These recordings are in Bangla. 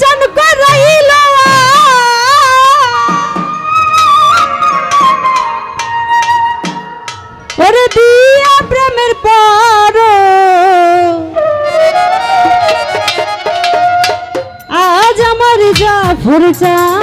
চান করাইল ওরে দিয়া প্রেমের পর। আজ আমার যা চান্দের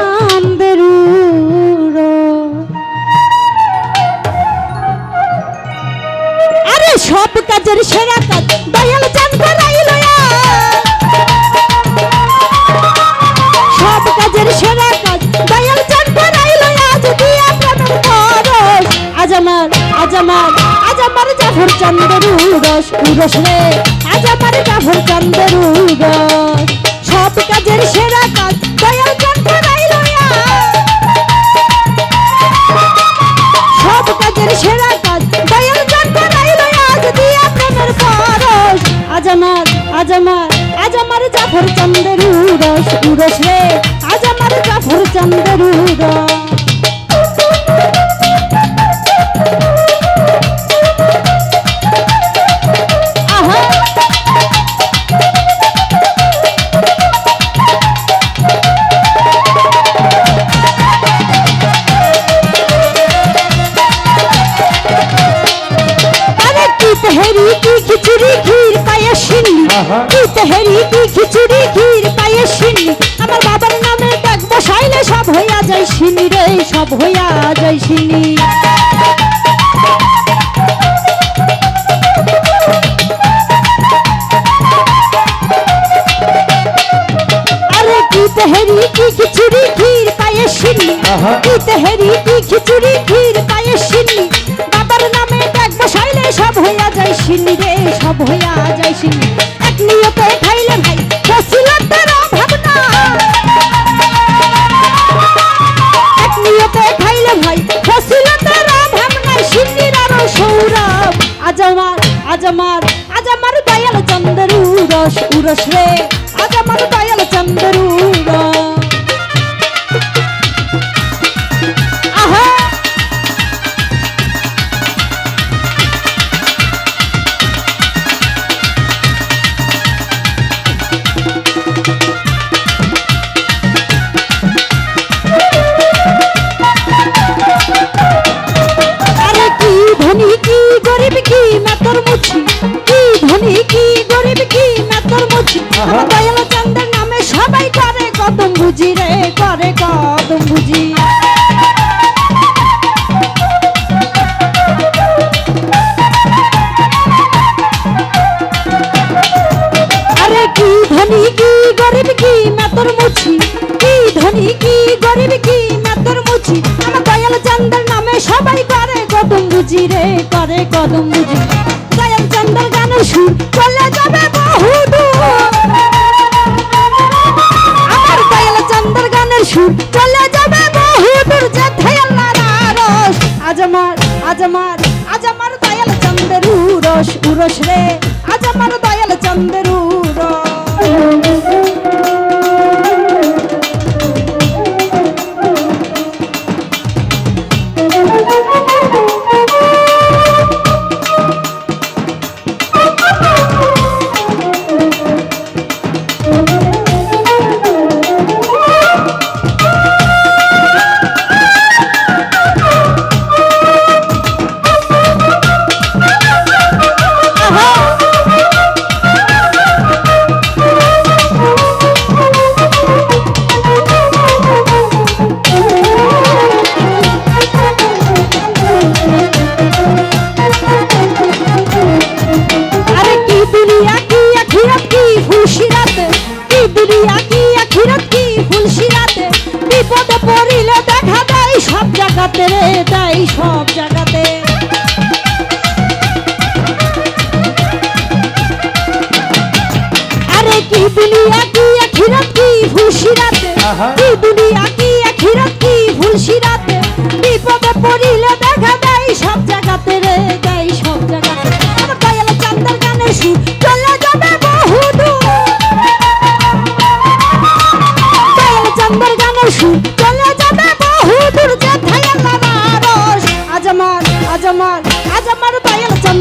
উরস উরস রে আজ আমার জাফর চন্দ্রের উরস সব কাজের সেরা কাজ দয়াল চান করাইল সব কাজের সেরা কাজ দয়াল চান করাইল আজ দিয়া প্রেমের পরশ আজ আমার আজ আমার আজ আমার জাফর চন্দ্রের উরস উরস রে তেহেরি কি খিচুড়ি ক্ষীর পায়ে শিন্নি আমার বাবার নামে ডাক বসাইলে সব হইয়া যায় শিনি রে সব হইয়া যায় কি তেহেরি কি খিচুড়ি ক্ষীর পায়ে আহা। কি তেহেরি কি খিচুড়ি ক্ষীর পায়ে শিন্নি বাবার নামে ডাক বসাইলে সব হইয়া যায় শিনি রে সব হইয়া যায় শিনি। উরস উরস রে আজ আমার দয়াল চন্দ্র উরস আহা আরে কি ধনী কি গরিব কি মাতর মুছি কি ধনী কি দয়াল চন্দ্রের নামে সবাই করে কদম বুঝি রে করে কদম বুঝি আরে কি ধনী কি গরিব কি মাতর মুছি কি ধনী কি গরিব কি মাতর মুছি আমার দয়াল চন্দ্রের নামে সবাই করে, কদম বুঝি রে, করে, কদম বুঝি। উরস রে কি বিপদে পড়িলে দেখা দেয় সব জায়গাতে রে সব জায়গাতে। আরে কি দুনিয়া কি আখিরাত কি দুনিয়া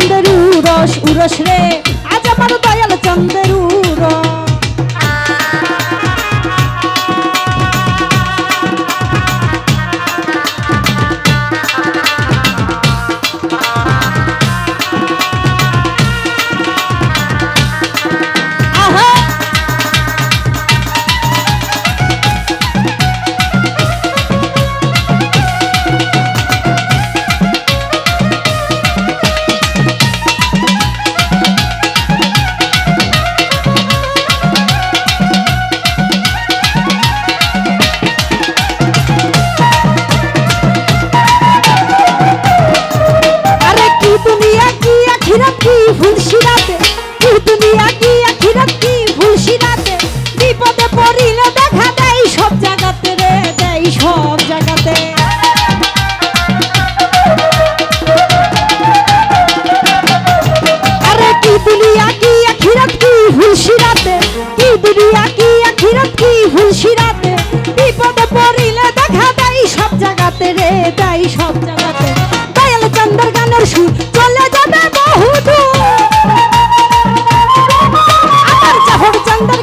চন্দ্রের উরস উরস রে। বিরিয়া কি হুলশিরাতে বিপদে দেখা সব রে সব জায়গাতে। আমার জাফর চন্দ্র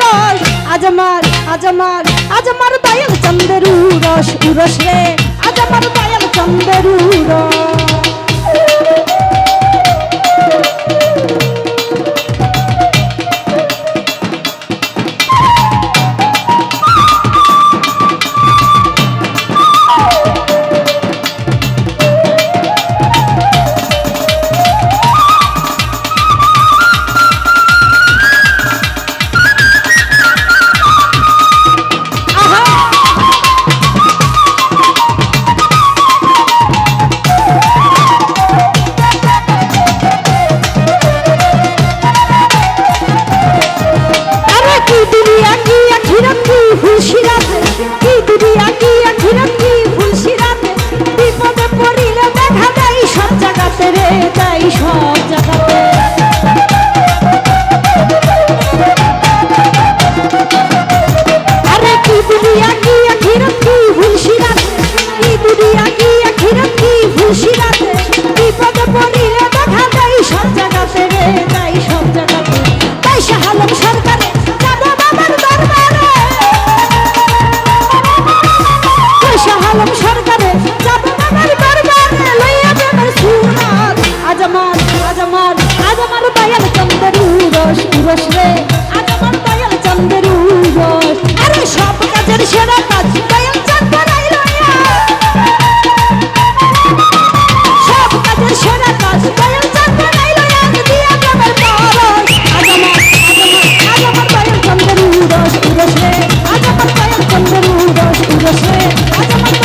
রস আজ আমার আজ আমার আজ আমার দয়াল চন্দ্রের উরস উরস রে। আজ আমার দয়াল চন্দ্রের হয়ে আজ আমার